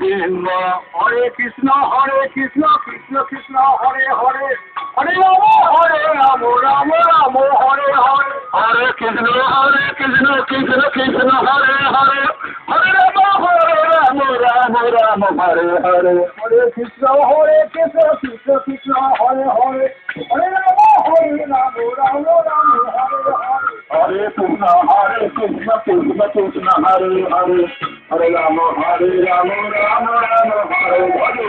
Govinda Hare Krishna Hare Krishna Krishna Krishna Hare Hare. Hare Ram Hare Ram Ram Ram Hare Hare. Hare Krishna Hare Krishna Krishna Krishna Hare Hare. Hare Ram Hare Ram Ram Ram Hare Hare. Hare Krishna Hare Krishna Krishna Krishna Hare Hare. Hare Ram Hare Ram Ram Ram Hare Hare. Hare Krishna Hare Krishna Krishna Krishna Hare Hare. Hare Ram Hare Ram Ram Ram Hare Hare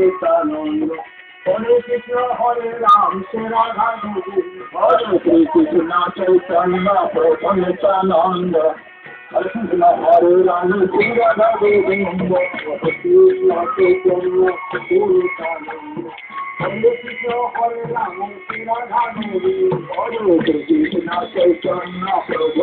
Nityananda Hare Krishna Hare Ram Shri Radha Hare Shri Krishna Chaitanya Prabhu Nityananda Hare Krishna Hare Ram Shri Radha Govinda Hare Krishna Chaitanya Prabhu Nityananda Hare Krishna Hare Ram Shri Radha Govinda Hare Krishna Chaitanya Prabhu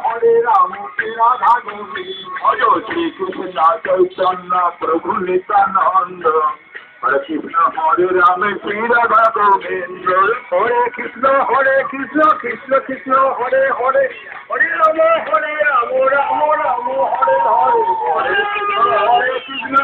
Hare Ram Radha Govinda Hare Shri Krishna Chaitanya Prabhu Nityananda Hare Krishna Hare Ram Shri Radha Govinda Hare Krishna Hare Krishna Krishna Krishna Hare Hare Hare Ram Hare Ram Ram Ram Hare Hare Hare Krishna Hare Krishna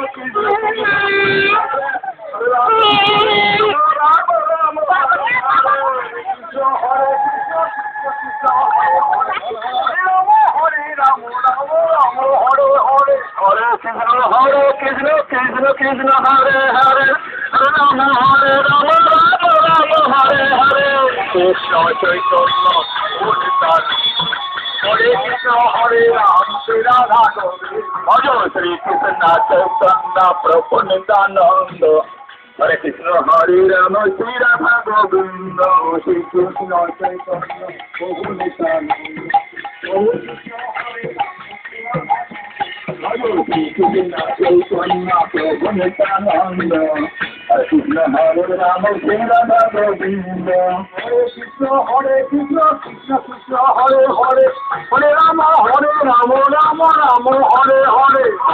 Krishna Krishna Krishna Hare Hare Ram Hare Ram Ram Ram Hare Hare Krishna Chaitanya Hare Krishna Hare Ram Shri Radha Govinda Shri Krishna Chaitanya Prabhu Nityananda Hare Krishna Hare Ram Shri Radha Govinda Shri Krishna Chaitanya Prabhu Hare Krishna Shri Krishna Chaitanya Prabhu Nityananda Krishna Hare Ram Shri Radha Govinda Hare Krishna Hare Krishna Krishna Krishna Hare Hare Hare Ram Hare Ram Ram Ram Hare